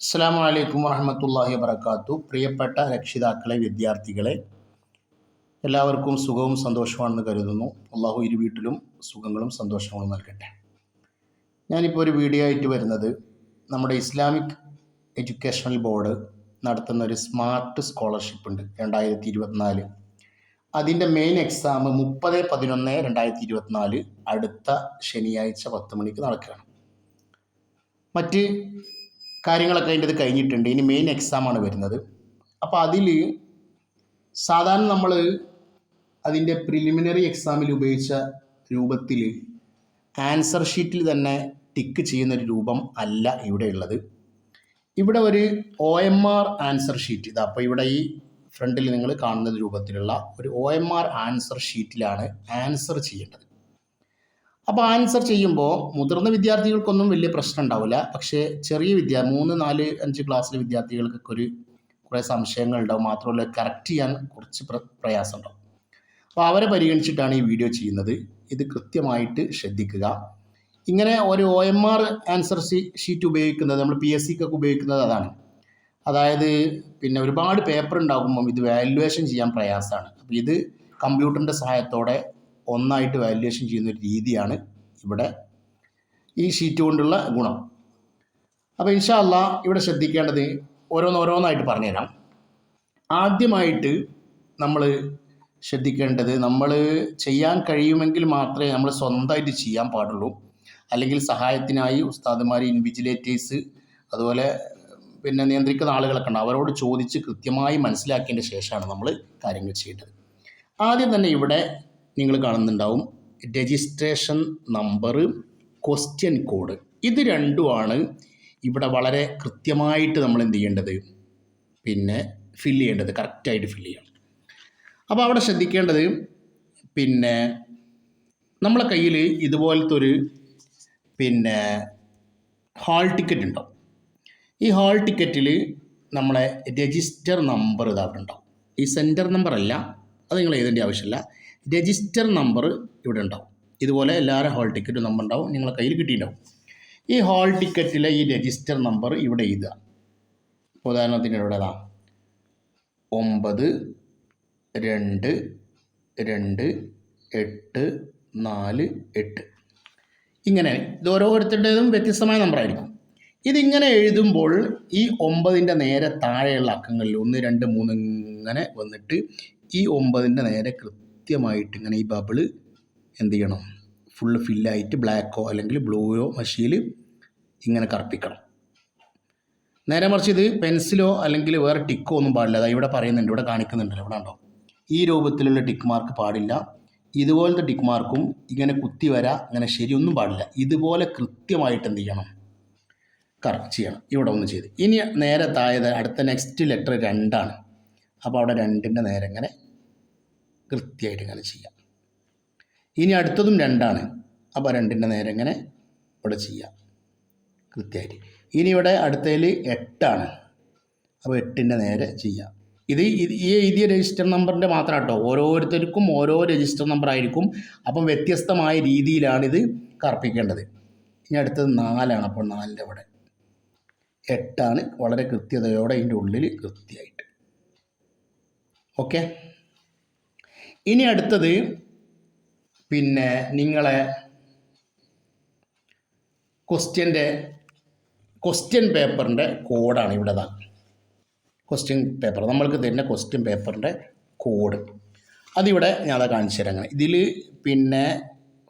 അസ്സാം വലൈക്കും വറഹമത്തല്ലാഹി വബർക്കാത്തു പ്രിയപ്പെട്ട രക്ഷിതാക്കളെ വിദ്യാർത്ഥികളെ എല്ലാവർക്കും സുഖവും സന്തോഷമാണെന്ന് കരുതുന്നു. അള്ളാഹു ഇരു വീട്ടിലും സുഖങ്ങളും സന്തോഷങ്ങളും നൽകട്ടെ. ഞാനിപ്പോൾ ഒരു വീഡിയോ ആയിട്ട് വരുന്നത് നമ്മുടെ ഇസ്ലാമിക് എഡ്യൂക്കേഷണൽ ബോർഡ് നടത്തുന്ന ഒരു സ്മാർട്ട് സ്കോളർഷിപ്പ് ഉണ്ട് രണ്ടായിരത്തി ഇരുപത്തിനാല് അതിന്റെ മെയിൻ എക്സാം മുപ്പത് പതിനൊന്ന് രണ്ടായിരത്തി ഇരുപത്തിനാല് അടുത്ത ശനിയാഴ്ച പത്ത് മണിക്ക് നടക്കുകയാണ്. മറ്റ് കാര്യങ്ങളൊക്കെ അതിന്റെ ഇത് കഴിഞ്ഞിട്ടുണ്ട്. ഇനി മെയിൻ എക്സാമാണ് വരുന്നത്. അപ്പോൾ അതിൽ സാധാരണ നമ്മൾ അതിന്റെ പ്രിലിമിനറി എക്സാമിൽ ഉപയോഗിച്ച രൂപത്തിൽ ആൻസർ ഷീറ്റിൽ തന്നെ ടിക്ക് ചെയ്യുന്ന ഒരു രൂപം അല്ല ഇവിടെ ഉള്ളത്. ഇവിടെ ഒരു O M R answer sheet ഇതാ അപ്പോൾ ഇവിടെ ഈ ഫ്രണ്ടിൽ നിങ്ങൾ കാണുന്ന രൂപത്തിലുള്ള ഒരു ഒ എം ആർ ആൻസർ ഷീറ്റിലാണ് ആൻസർ ചെയ്യേണ്ടത്. അപ്പോൾ ആൻസർ ചെയ്യുമ്പോൾ മുതിർന്ന വിദ്യാർത്ഥികൾക്കൊന്നും വലിയ പ്രശ്നം ഉണ്ടാവില്ല. പക്ഷേ ചെറിയ വിദ്യ മൂന്ന് നാല് അഞ്ച് ക്ലാസ്സിലെ വിദ്യാർത്ഥികൾക്കൊക്കെ ഒരു കുറേ സംശയങ്ങൾ ഉണ്ടാവും. മാത്രമല്ല കറക്റ്റ് ചെയ്യാൻ കുറച്ച് പ്ര പ്രയാസം ഉണ്ടാവും. അപ്പോൾ അവരെ പരിഗണിച്ചിട്ടാണ് ഈ വീഡിയോ ചെയ്യുന്നത്. ഇത് കൃത്യമായിട്ട് ശ്രദ്ധിക്കുക. ഇങ്ങനെ ഒരു O M R answer sheet ഉപയോഗിക്കുന്നത് നമ്മൾ പി എസ് സിക്കൊക്കെ ഉപയോഗിക്കുന്നത് അതാണ്. അതായത് പിന്നെ ഒരുപാട് പേപ്പർ ഉണ്ടാകുമ്പം ഇത് വാല്യുവേഷൻ ചെയ്യാൻ പ്രയാസമാണ്. അപ്പോൾ ഇത് കമ്പ്യൂട്ടറിന്റെ സഹായത്തോടെ ഒന്നായിട്ട് വാല്യുവേഷൻ ചെയ്യുന്ന ഒരു രീതിയാണ് ഇവിടെ ഈ ഷീറ്റ് കൊണ്ടുള്ള ഗുണം. അപ്പോൾ ഇൻഷാല്ല ഇവിടെ ശ്രദ്ധിക്കേണ്ടത് ഓരോന്നോരോന്നായിട്ട് പറഞ്ഞുതരാം. ആദ്യമായിട്ട് നമ്മൾ ശ്രദ്ധിക്കേണ്ടത് നമ്മൾ ചെയ്യാൻ കഴിയുമെങ്കിൽ മാത്രമേ നമ്മൾ സ്വന്തമായിട്ട് ചെയ്യാൻ പാടുള്ളൂ. അല്ലെങ്കിൽ സഹായത്തിനായി ഉസ്താദുമാർ ഇൻവിജിലേറ്റേഴ്സ് അതുപോലെ പിന്നെ നിയന്ത്രിക്കുന്ന ആളുകളൊക്കെ ഉണ്ട്. അവരോട് ചോദിച്ച് കൃത്യമായി മനസ്സിലാക്കിയതിന്റെ ശേഷമാണ് നമ്മൾ കാര്യങ്ങൾ ചെയ്യേണ്ടത്. ആദ്യം തന്നെ ഇവിടെ നിങ്ങൾ കാണുന്നുണ്ടാവും. രജിസ്ട്രേഷൻ നമ്പർ ക്വസ്റ്റ്യൻ കോഡ് ഇത് രണ്ടുമാണ് ഇവിടെ വളരെ കൃത്യമായിട്ട് നമ്മൾ എന്ത് ചെയ്യേണ്ടത്? പിന്നെ ഫില്ല് ചെയ്യേണ്ടത്. കറക്റ്റായിട്ട് ഫില്ല് ചെയ്യണം. അപ്പോൾ അവിടെ ശ്രദ്ധിക്കേണ്ടത് പിന്നെ നമ്മളെ കയ്യിൽ ഇതുപോലത്തെ ഒരു പിന്നെ ഹാൾ ടിക്കറ്റ് ഉണ്ടാവും. ഈ ഹാൾ ടിക്കറ്റിൽ നമ്മളെ രജിസ്റ്റർ നമ്പർ ഇതാവുന്നുണ്ടാവും ഈ സെന്റർ നമ്പർ അല്ല. അത് നിങ്ങൾ എഴുതേണ്ട ആവശ്യമില്ല. രജിസ്റ്റർ നമ്പർ ഇവിടെ ഉണ്ടാവും. ഇതുപോലെ എല്ലാവരും ഹാൾ ടിക്കറ്റ് നമ്പർ ഉണ്ടാവും. നിങ്ങളെ കയ്യിൽ കിട്ടിയിട്ടുണ്ടാവും. ഈ ഹാൾ ടിക്കറ്റിലെ ഈ രജിസ്റ്റർ നമ്പർ ഇവിടെ എഴുതുക. ഉദാഹരണത്തിന് ഇവിടെ ഇതാ. ഒമ്പത് രണ്ട് രണ്ട് എട്ട് നാല് എട്ട്. ഇങ്ങനെ ഇത് ഓരോരുത്തരുടേതും വ്യത്യസ്തമായ നമ്പറായിരിക്കും ഇതിങ്ങനെ എഴുതുമ്പോൾ ഈ ഒമ്പതിന്റെ നേരെ താഴെയുള്ള അക്കങ്ങളിൽ ഒന്ന് രണ്ട് മൂന്ന് ഇങ്ങനെ വന്നിട്ട് ഈ ഒമ്പതിന്റെ നേരെ കൃത്യമായിട്ട് ഇങ്ങനെ ഈ ബബിൾ എന്ത് ചെയ്യണം? ഫുള്ള് ഫില്ലായിട്ട് ബ്ലാക്കോ അല്ലെങ്കിൽ ബ്ലൂയോ മഷിയിൽ ഇങ്ങനെ കറുപ്പിക്കണം. നേരെ മറിച്ച് ഇത് പെൻസിലോ അല്ലെങ്കിൽ വേറെ ടിക്കോ ഒന്നും പാടില്ല. അതായത് ഇവിടെ പറയുന്നുണ്ട് ഇവിടെ കാണിക്കുന്നുണ്ടല്ലോ ഇവിടെ ഉണ്ടോ ഈ രൂപത്തിലുള്ള ടിക്ക് മാർക്ക് പാടില്ല. ഇതുപോലത്തെ ടിക്ക് മാർക്കും ഇങ്ങനെ കുത്തി വരാ ഇങ്ങനെ ശരിയൊന്നും പാടില്ല. ഇതുപോലെ കൃത്യമായിട്ട് എന്ത് ചെയ്യണം? കറക്റ്റ് ചെയ്യണം. ഇവിടെ ഒന്ന് ചെയ്ത്. ഇനി നേരെ താഴെ അടുത്ത നെക്സ്റ്റ് ലെറ്റർ രണ്ടാണ്. അപ്പോൾ അവിടെ രണ്ടിന്റെ നേരെ ഇങ്ങനെ കൃത്യമായിട്ട് ഇങ്ങനെ ചെയ്യാം. ഇനി അടുത്തതും രണ്ടാണ്. അപ്പോൾ രണ്ടിന്റെ നേരെ ഇങ്ങനെ ഇവിടെ ചെയ്യാം. കൃത്യമായിട്ട്. ഇനി ഇവിടെ അടുത്തതിൽ എട്ടാണ്. അപ്പോൾ എട്ടിന്റെ നേരെ ചെയ്യാം. ഇത് ഈ എഴുതിയ രജിസ്റ്റർ നമ്പറിന്റെ മാത്രം കേട്ടോ. ഓരോരുത്തർക്കും ഓരോ രജിസ്റ്റർ നമ്പർ ആയിരിക്കും. അപ്പം വ്യത്യസ്തമായ രീതിയിലാണ് ഇത് കറപ്പിക്കേണ്ടത്. ഇനി അടുത്തത് നാലാണ്. അപ്പോൾ നാലിന്റെ അവിടെ എട്ടാണ്. വളരെ കൃത്യതയോടെ ഇതിന്റെ ഉള്ളിൽ കൃത്യമായിട്ട്. ഓക്കെ? ഇനി അടുത്തത് പിന്നെ നിങ്ങളെ ക്വസ്റ്റ്യന്റെ ക്വസ്റ്റ്യൻ പേപ്പറിന്റെ കോഡാണ് ഇവിടെ താ ക്വസ്റ്റ്യൻ പേപ്പർ. നമ്മൾക്ക് തരുന്ന ക്വസ്റ്റ്യൻ പേപ്പറിന്റെ കോഡ്. അതിവിടെ ഞാൻ കാണിച്ചു തരാം. ഇതിൽ പിന്നെ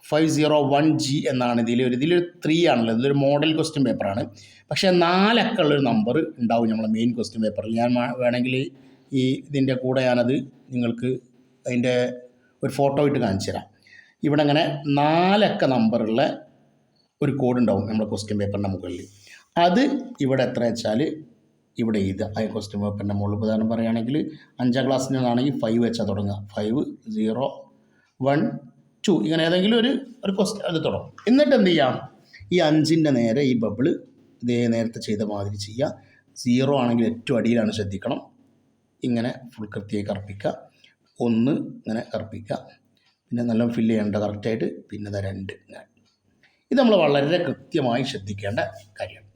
ഫൈവ് സീറോ വൺ ജി എന്നാണ് ഇതിൽ ഒരു ഇതിലൊരു ത്രീ ആണല്ലോ. ഇതൊരു മോഡൽ ക്വസ്റ്റ്യൻ പേപ്പറാണ്. പക്ഷേ നാലൊക്കെ ഉള്ളൊരു നമ്പർ ഉണ്ടാവും നമ്മളെ മെയിൻ ക്വസ്റ്റ്യൻ പേപ്പറിൽ. ഞാൻ വേണമെങ്കിൽ ഈ ഇതിന്റെ കൂടെ ഞാനത് നിങ്ങൾക്ക് അതിന്റെ ഒരു ഫോട്ടോ ഇട്ട് കാണിച്ചു തരാം ഇവിടെ അങ്ങനെ നാലക്ക നമ്പറുള്ള ഒരു കോഡ് ഉണ്ടാവും നമ്മുടെ ക്വസ്റ്റ്യൻ പേപ്പറിന്റെ മുകളിൽ. അത് ഇവിടെ എത്ര വെച്ചാൽ ഇവിടെ എഴുതുക ആ ക്വസ്റ്റ്യൻ പേപ്പറിന്റെ മുകളിൽ. ഉദാഹരണം പറയുകയാണെങ്കിൽ അഞ്ചാം ക്ലാസ്സിൽ നിന്നാണെങ്കിൽ ഫൈവ് വെച്ചാൽ തുടങ്ങുക. ഫൈവ് സീറോ വൺ ടു ഇങ്ങനെ ഏതെങ്കിലും ഒരു ഒരു ക്വസ്റ്റ്യൻ അത് തുടങ്ങും. എന്നിട്ട് എന്ത് ചെയ്യാം? ഈ അഞ്ചിന്റെ നേരെ ഈ ബബിൾ ഇതേ നേരത്തെ ചെയ്ത മാതിരി ചെയ്യുക. സീറോ ആണെങ്കിൽ ഏറ്റവും അടിയിലാണ് ശ്രദ്ധിക്കണം. ഇങ്ങനെ ഫുൾ കൃത്യമായി കറുപ്പിക്കുക ഒന്ന് ഇങ്ങനെ കറുപ്പിക്കുക. പിന്നെ നല്ല ഫില്ല് ചെയ്യേണ്ട കറക്റ്റായിട്ട് പിന്നെ രണ്ട് ഇത് നമ്മൾ വളരെ കൃത്യമായി ശ്രദ്ധിക്കേണ്ട കാര്യമാണ്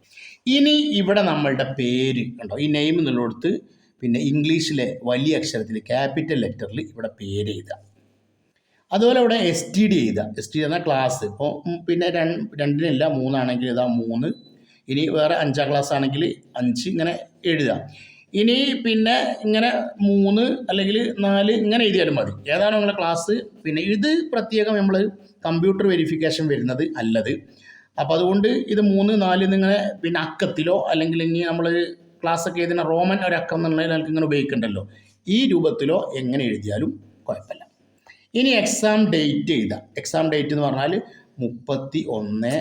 ഇനി ഇവിടെ നമ്മളുടെ പേര് കണ്ടോ? ഈ നെയിം എന്നുള്ളിടത്ത് പിന്നെ ഇംഗ്ലീഷിലെ വലിയ അക്ഷരത്തിൽ ക്യാപിറ്റൽ ലെറ്ററിൽ ഇവിടെ പേര് എഴുതുക. അതുപോലെ ഇവിടെ എസ് ടി ഡി എഴുതുക. എസ് ടി ഡി എന്ന ക്ലാസ് ഇപ്പോൾ പിന്നെ രണ്ട് രണ്ടിനില്ല മൂന്നാണെങ്കിൽ ഇതാ മൂന്ന്. ഇനി വേറെ അഞ്ചാം ക്ലാസ് ആണെങ്കിൽ അഞ്ച് ഇങ്ങനെ എഴുതുക. ഇനി പിന്നെ ഇങ്ങനെ മൂന്ന് അല്ലെങ്കിൽ നാല് ഇങ്ങനെ എഴുതിയാലും മതി. ഏതാണ് നിങ്ങളുടെ ക്ലാസ് പിന്നെ ഇത് പ്രത്യേകം നമ്മൾ കമ്പ്യൂട്ടർ വെരിഫിക്കേഷൻ വരുന്നത് അല്ലത്. അപ്പോൾ അതുകൊണ്ട് ഇത് മൂന്ന് നാല് നിങ്ങളെ പിന്നെ അക്കത്തിലോ അല്ലെങ്കിൽ ഇനി നമ്മൾ ക്ലാസ്സൊക്കെ എഴുതുന്ന റോമൻ ഒരു അക്കം എന്നുള്ളതിൽ നമുക്ക് ഇങ്ങനെ ഉപയോഗിക്കണ്ടല്ലോ. ഈ രൂപത്തിലോ എങ്ങനെ എഴുതിയാലും കുഴപ്പമില്ല. ഇനി എക്സാം ഡേറ്റ് എഴുതാം. എക്സാം ഡേറ്റ് എന്ന് പറഞ്ഞാൽ മുപ്പത്തി ഒന്ന്.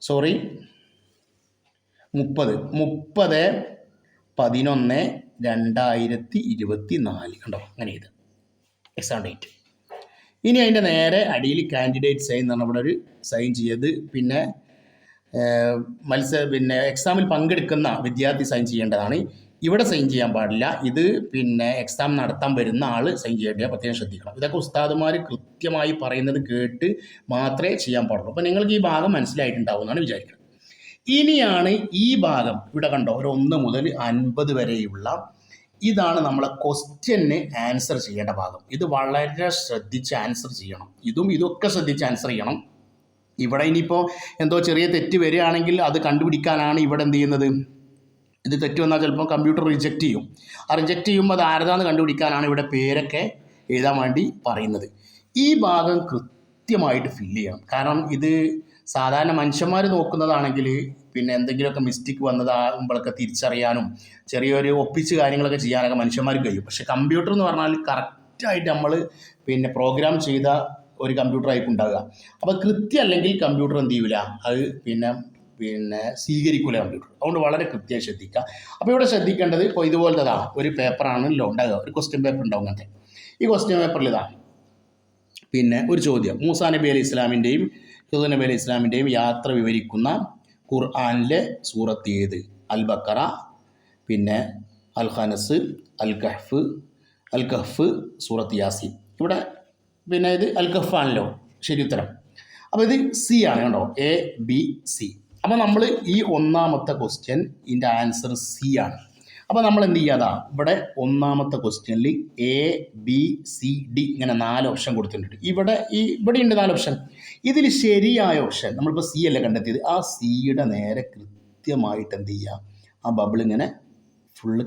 സോറി മുപ്പത്. മുപ്പത് പതിനൊന്ന് രണ്ടായിരത്തി ഇരുപത്തി നാല് കണ്ടോ? അങ്ങനെ ഇത്. എക്സാം ഡേറ്റ് ഇനി അതിന്റെ നേരെ അടിയിൽ കാൻഡിഡേറ്റ് സൈൻ എന്ന് അവിടെ ഒരു സൈൻ ചെയ്ത് പിന്നെ മത്സ മത്സര പിന്നെ എക്സാമിൽ പങ്കെടുക്കുന്ന വിദ്യാർത്ഥി സൈൻ ചെയ്യേണ്ടതാണ്. ഇവിടെ സൈൻ ചെയ്യാൻ പാടില്ല. ഇത് പിന്നെ എക്സാം നടത്താൻ വരുന്ന ആൾ സൈൻ ചെയ്യേണ്ട പ്രത്യേകം ശ്രദ്ധിക്കണം. ഇതൊക്കെ ഉസ്താദുമാർ കൃത്യമായി പറയുന്നത് കേട്ട് മാത്രമേ ചെയ്യാൻ പാടുള്ളൂ. അപ്പോൾ നിങ്ങൾക്ക് ഈ ഭാഗം മനസ്സിലായിട്ടുണ്ടാവും എന്നാണ് വിചാരിക്കുന്നത്. ഇനിയാണ് ഈ ഭാഗം. ഇവിടെ കണ്ടോ ഒരു ഒന്ന് മുതൽ അൻപത് വരെയുള്ള ഇതാണ് നമ്മളെ ക്വസ്റ്റ്യന് ആൻസർ ചെയ്യേണ്ട ഭാഗം. ഇത് വളരെ ശ്രദ്ധിച്ച് ആൻസർ ചെയ്യണം. ഇതും ഇതൊക്കെ ശ്രദ്ധിച്ച് ആൻസർ ചെയ്യണം. ഇവിടെ ഇനിയിപ്പോൾ എന്തോ ചെറിയ തെറ്റ് വരികയാണെങ്കിൽ അത് കണ്ടുപിടിക്കാനാണ് ഇവിടെ എന്ത് ചെയ്യുന്നത്? ഇത് തെറ്റ് വന്നാൽ ചിലപ്പോൾ കമ്പ്യൂട്ടർ റിജക്റ്റ് ചെയ്യും. ആ റിജക്റ്റ് ചെയ്യുമ്പോൾ അത് ആരതാന്ന് കണ്ടുപിടിക്കാനാണ് ഇവിടെ പേരൊക്കെ എഴുതാൻ വേണ്ടി പറയുന്നത്. ഈ ഭാഗം കൃത്യമായിട്ട് ഫില്ല് ചെയ്യണം. കാരണം ഇത് സാധാരണ മനുഷ്യന്മാർ നോക്കുന്നതാണെങ്കിൽ പിന്നെ എന്തെങ്കിലുമൊക്കെ മിസ്റ്റേക്ക് വന്നതാകുമ്പോഴൊക്കെ തിരിച്ചറിയാനും ചെറിയൊരു ഒപ്പിച്ച് കാര്യങ്ങളൊക്കെ ചെയ്യാനൊക്കെ മനുഷ്യന്മാർക്ക് കഴിയും. പക്ഷേ കമ്പ്യൂട്ടർ എന്ന് പറഞ്ഞാൽ കറക്റ്റായിട്ട് നമ്മൾ പിന്നെ പ്രോഗ്രാം ചെയ്ത ഒരു കമ്പ്യൂട്ടർ ആയിരിക്കും ഉണ്ടാവുക. അപ്പോൾ കൃത്യം അല്ലെങ്കിൽ കമ്പ്യൂട്ടർ എന്ത് ചെയ്യൂല? അത് പിന്നെ പിന്നെ സ്വീകരിക്കൂല കമ്പ്യൂട്ടർ അതുകൊണ്ട് വളരെ കൃത്യമായി ശ്രദ്ധിക്കുക. അപ്പോൾ ഇവിടെ ശ്രദ്ധിക്കേണ്ടത് ഇപ്പോൾ ഇതുപോലത്തതാണ് ഒരു പേപ്പറാണല്ലോ ഉണ്ടാകുക ഒരു ക്വസ്റ്റ്യൻ പേപ്പർ ഉണ്ടാവും അങ്ങനത്തെ ഈ ക്വസ്റ്റ്യൻ പേപ്പറിൽ ഇതാ പിന്നെ ഒരു ചോദ്യം. മൂസാ നബി അലി ഇസ്ലാമിന്റെയും ഹിദു നബി അലി ഇസ്ലാമിന്റെയും യാത്ര വിവരിക്കുന്ന ഖുർആാനിലെ സൂറത്ത് ഏത്? അൽ ബക്കറ പിന്നെ അൽ ഖനസ് അൽ കഹ്ഫ് അൽ കഹ്ഫ് സൂറത്ത് യാസി ഇവിടെ പിന്നെ ഇത് അൽ കഹ്ഫ് ആണല്ലോ ശരി ഉത്തരം. അപ്പോൾ ഇത് സി ആണ് കേട്ടോ എ ബി സി അപ്പോൾ നമ്മൾ ഈ ഒന്നാമത്തെ ക്വസ്റ്റ്യൻ ഇതിന്റെ ആൻസർ സി ആണ്. അപ്പോൾ നമ്മൾ എന്ത് ചെയ്യാതാ ഇവിടെ ഒന്നാമത്തെ ക്വസ്റ്റ്യനിൽ എ ബി സി ഡി ഇങ്ങനെ നാല് ഓപ്ഷൻ കൊടുത്തിട്ടുണ്ട്. ഇവിടെ ഈ ഇവിടെ ഉണ്ട് നാല് ഓപ്ഷൻ ഇതിൽ ശരിയായ ഓപ്ഷൻ നമ്മളിപ്പോൾ സി അല്ലേ കണ്ടെത്തിയത്? ആ സിയുടെ നേരെ കൃത്യമായിട്ട് എന്ത് ചെയ്യുക? ആ ബബിൾ ഇങ്ങനെ ഫുള്ള്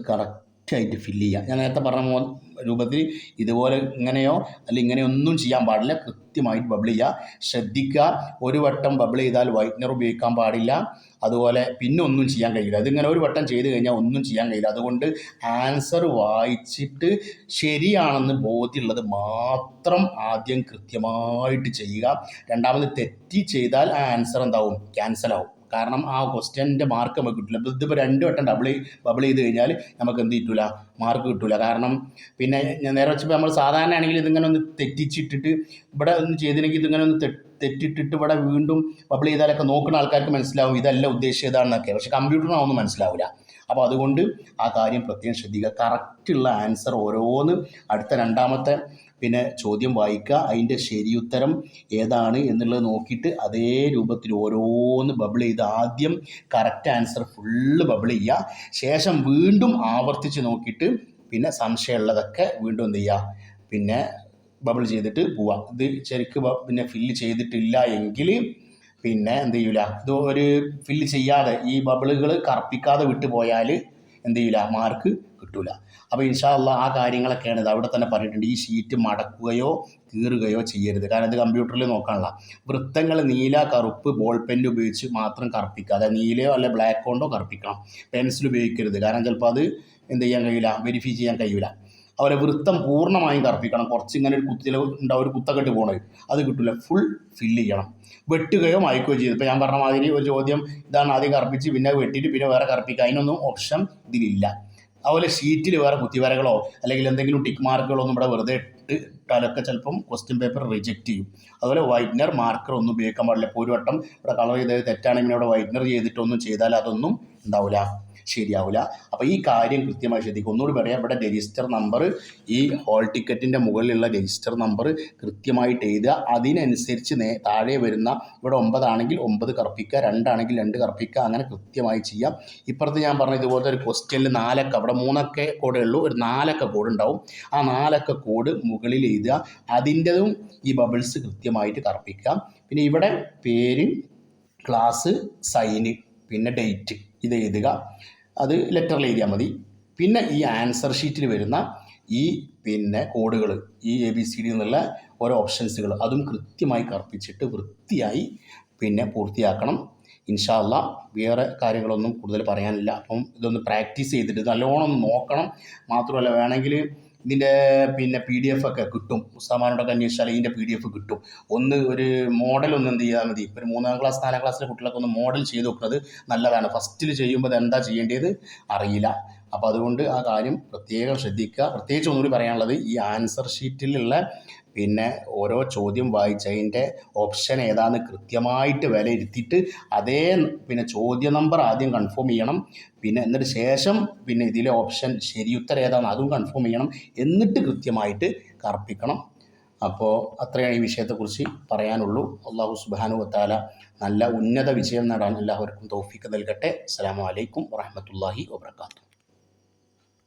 കറക്റ്റായിട്ട് ഫില്ല് ചെയ്യുക ഞാൻ നേരത്തെ പറഞ്ഞ രൂപത്തിൽ ഇതുപോലെ ഇങ്ങനെയോ അല്ലെങ്കിൽ ഇങ്ങനെയോ ഒന്നും ചെയ്യാൻ പാടില്ല. കൃത്യമായിട്ട് ബബിൾ ചെയ്യുക. ശ്രദ്ധിക്കുക. ഒരു വട്ടം ബബിൾ ചെയ്താൽ വൈറ്റ്നർ ഉപയോഗിക്കാൻ പാടില്ല. അതുപോലെ പിന്നെ ഒന്നും ചെയ്യാൻ കഴിയില്ല. അതിങ്ങനെ ഒരു വട്ടം ചെയ്ത് കഴിഞ്ഞാൽ ഒന്നും ചെയ്യാൻ കഴിയില്ല. അതുകൊണ്ട് ആൻസർ വായിച്ചിട്ട് ശരിയാണെന്ന് ബോധ്യമുള്ളത് മാത്രം ആദ്യം കൃത്യമായിട്ട് ചെയ്യുക. രണ്ടാമത് തെറ്റി ചെയ്താൽ ആ ആൻസർ എന്താവും? ക്യാൻസൽ ആവും. കാരണം ആ ക്വസ്റ്റ്യന്റെ മാർക്ക് നമുക്ക് കിട്ടില്ല. ഇതിപ്പോൾ രണ്ട് വട്ടം ഡബിൾ ബബിൾ ചെയ്ത് കഴിഞ്ഞാൽ നമുക്ക് എന്ത് കിട്ടില്ല മാർക്ക് കിട്ടില്ല കാരണം പിന്നെ നേരെ വെച്ചപ്പോൾ നമ്മൾ സാധാരണ ആണെങ്കിൽ ഇതിങ്ങനെ ഒന്ന് തെറ്റിച്ചിട്ടിട്ട് ഇവിടെ ഒന്ന് ചെയ്തില്ലെങ്കിൽ ഇതിങ്ങനെ ഒന്ന് തെറ്റിട്ടിട്ട് ഇവിടെ വീണ്ടും ബബിൾ ചെയ്താലൊക്കെ നോക്കുന്ന ആൾക്കാർക്ക് മനസ്സിലാവും ഇതല്ല ഉദ്ദേശിച്ചതാണെന്നൊക്കെ പക്ഷെ കമ്പ്യൂട്ടറിനാവൊന്നും മനസ്സിലാവില്ല അപ്പോൾ അതുകൊണ്ട് ആ കാര്യം പ്രത്യേകം ശ്രദ്ധിക്കുക. കറക്റ്റുള്ള ആൻസർ ഓരോന്ന് അടുത്ത രണ്ടാമത്തെ പിന്നെ ചോദ്യം വായിക്കുക അതിന്റെ ശരിയുത്തരം ഏതാണ് എന്നുള്ളത് നോക്കിയിട്ട് അതേ രൂപത്തിൽ ഓരോന്ന് ബബിൾ ചെയ്ത് ആദ്യം കറക്റ്റ് ആൻസർ ഫുള്ള് ബബിൾ ചെയ്യുക. ശേഷം വീണ്ടും ആവർത്തിച്ച് നോക്കിയിട്ട് പിന്നെ സംശയമുള്ളതൊക്കെ വീണ്ടും എന്ത് ചെയ്യുക? പിന്നെ ബബിൾ ചെയ്തിട്ട് പോവാം ഇത് ശരിക്ക് പിന്നെ ഫില്ല് ചെയ്തിട്ടില്ല എങ്കിൽ പിന്നെ എന്ത് ചെയ്യൂല? ഇത് ഒരു ഫില്ല് ചെയ്യാതെ ഈ ബബിളുകൾ കറപ്പിക്കാതെ വിട്ടു പോയാൽ എന്ത് ചെയ്യില്ല മാർക്ക് കിട്ടൂല. അപ്പോൾ ഇൻഷാല്ല ആ കാര്യങ്ങളൊക്കെയാണ് ഇത് അവിടെ തന്നെ പറഞ്ഞിട്ടുണ്ട് ഈ ഷീറ്റ് മടക്കുകയോ കീറുകയോ ചെയ്യരുത്. കാരണം ഇത് കമ്പ്യൂട്ടറിൽ നോക്കാനുള്ള. വൃത്തങ്ങൾ നീല കറുപ്പ് ബോൾ പെൻ ഉപയോഗിച്ച് മാത്രം കറുപ്പിക്കുക. അതായത് നീലയോ അല്ലെ ബ്ലാക്ക് കൊണ്ടോ കറുപ്പിക്കണം. പെൻസിൽ ഉപയോഗിക്കരുത്. കാരണം ചിലപ്പോൾ അത് എന്ത് ചെയ്യാൻ കഴിയില്ല വെരിഫൈ ചെയ്യാൻ കഴിയില്ല അതുപോലെ വൃത്തം പൂർണമായും കറുപ്പിക്കണം. കുറച്ച് ഇങ്ങനെ ഒരു കുത്തിൽ ഉണ്ടാവും ഒരു കുത്തക്കെട്ട് പോകണത് അത് കിട്ടില്ല ഫുൾ ഫില്ല് ചെയ്യണം. വെട്ടുകയോ മായ്ക്കുകയോ ചെയ്തു ഇപ്പോൾ ഞാൻ പറഞ്ഞ മാതിരി ഒരു ചോദ്യം ഇതാണ് ആദ്യം കറുപ്പിച്ച് പിന്നെ വെട്ടിയിട്ട് പിന്നെ വേറെ കറുപ്പിക്കുക. അതിനൊന്നും ഓപ്ഷൻ ഇതിലില്ല. അതുപോലെ ഷീറ്റിൽ വേറെ കുത്തിവരകളോ അല്ലെങ്കിൽ എന്തെങ്കിലും ടിക്ക് മാർക്കുകളോ ഒന്നും ഇവിടെ വെറുതെ ഇട്ട് ഇട്ടാലൊക്കെ ചിലപ്പം ക്വസ്റ്റ്യൻ പേപ്പർ റിജക്റ്റ് ചെയ്യും. അതുപോലെ വൈറ്റ്നർ മാർക്കർ ഒന്നും ഉപയോഗിക്കാൻ പാടില്ല. ഇപ്പോൾ ഒരു വട്ടം ഇവിടെ കളർ ചെയ്തത് തെറ്റാണെങ്കിൽ ഇവിടെ വൈറ്റ്നർ ചെയ്തിട്ടൊന്നും ചെയ്താൽ അതൊന്നും ഉണ്ടാവില്ല ശരിയാവില്ല അപ്പോൾ ഈ കാര്യം കൃത്യമായി ശ്രദ്ധിക്കുക. ഒന്നുകൂടി പറയാം ഇവിടെ രജിസ്റ്റർ നമ്പർ ഈ ഹോൾ ടിക്കറ്റിന്റെ മുകളിലുള്ള രജിസ്റ്റർ നമ്പർ കൃത്യമായിട്ട് എഴുതുക. അതിനനുസരിച്ച് നേ താഴെ വരുന്ന ഇവിടെ ഒമ്പതാണെങ്കിൽ ഒമ്പത് കറപ്പിക്കുക രണ്ടാണെങ്കിൽ രണ്ട് കറപ്പിക്കുക അങ്ങനെ കൃത്യമായി ചെയ്യാം. ഇപ്പുറത്ത് ഞാൻ പറഞ്ഞ ഇതുപോലത്തെ ഒരു ക്വസ്റ്റ്യനിൽ നാലക്ക അവിടെ മൂന്നൊക്കെ കോഡേ ഉള്ളൂ. ഒരു നാലക്ക കോഡ് ഉണ്ടാവും. ആ നാലക്ക കോഡ് മുകളിൽ എഴുതുക. അതിന്റെതും ഈ ബബിൾസ് കൃത്യമായിട്ട് കറപ്പിക്കുക. പിന്നെ ഇവിടെ പേര് ക്ലാസ് സൈന് പിന്നെ ഡേറ്റ് ഇത് എഴുതുക. അത് ലെറ്ററിൽ എഴുതിയാൽ മതി. പിന്നെ ഈ ആൻസർ ഷീറ്റിൽ വരുന്ന ഈ പിന്നെ കോഡുകൾ ഈ എ ബി സി ഡി എന്നുള്ള ഓരോ ഓപ്ഷൻസുകൾ അതും കൃത്യമായി കർപ്പിച്ചിട്ട് വൃത്തിയായി പിന്നെ പൂർത്തിയാക്കണം. ഇൻഷാല്ല വേറെ കാര്യങ്ങളൊന്നും കൂടുതൽ പറയാനില്ല. അപ്പം ഇതൊന്ന് പ്രാക്ടീസ് ചെയ്തിട്ട് നല്ലോണം നോക്കണം. മാത്രമല്ല വേണമെങ്കിൽ ഇതിന്റെ പിന്നെ പി ഡി എഫ് ഒക്കെ കിട്ടും. ഉസ്താമാനോടൊക്കെ അന്വേഷിച്ചാൽ ഇതിന്റെ പി ഡി എഫ് കിട്ടും. ഒന്ന് ഒരു മോഡൽ ഒന്ന് എന്ത് ചെയ്താൽ മതി. ഒരു മൂന്നാം ക്ലാസ് നാലാം ക്ലാസ്സിലെ കുട്ടികളൊക്കെ ഒന്ന് മോഡൽ ചെയ്ത് നോക്കുന്നത് നല്ലതാണ്. ഫസ്റ്റിൽ ചെയ്യുമ്പോൾ എന്താ ചെയ്യേണ്ടത് അറിയില്ല. അപ്പോൾ അതുകൊണ്ട് ആ കാര്യം പ്രത്യേകം ശ്രദ്ധിക്കുക. പ്രത്യേകിച്ച് ഒന്നുകൂടി പറയാനുള്ളത് ഈ ആൻസർ ഷീറ്റിലുള്ള പിന്നെ ഓരോ ചോദ്യം വായിച്ചതിന്റെ ഓപ്ഷൻ ഏതാന്ന് കൃത്യമായിട്ട് വിലയിരുത്തിയിട്ട് അതേ പിന്നെ ചോദ്യ നമ്പർ ആദ്യം കൺഫേം ചെയ്യണം. പിന്നെ എന്നിട്ട് ശേഷം പിന്നെ ഇതിലെ ഓപ്ഷൻ ശരിയുത്തരം ഏതാണ് അതും കൺഫേം ചെയ്യണം. എന്നിട്ട് കൃത്യമായിട്ട് കർപ്പിക്കണം. അപ്പോൾ അത്രയാണ് ഈ വിഷയത്തെക്കുറിച്ച് പറയാനുള്ളൂ. അള്ളാഹു സുബാനു വത്താല നല്ല ഉന്നത വിജയം നേടാൻ എല്ലാവർക്കും തൗഫീക്ക് നൽകട്ടെ. അസ്സാം വലൈക്കും വാഹമത്തല്ലാഹി വാബർക്കാത്തു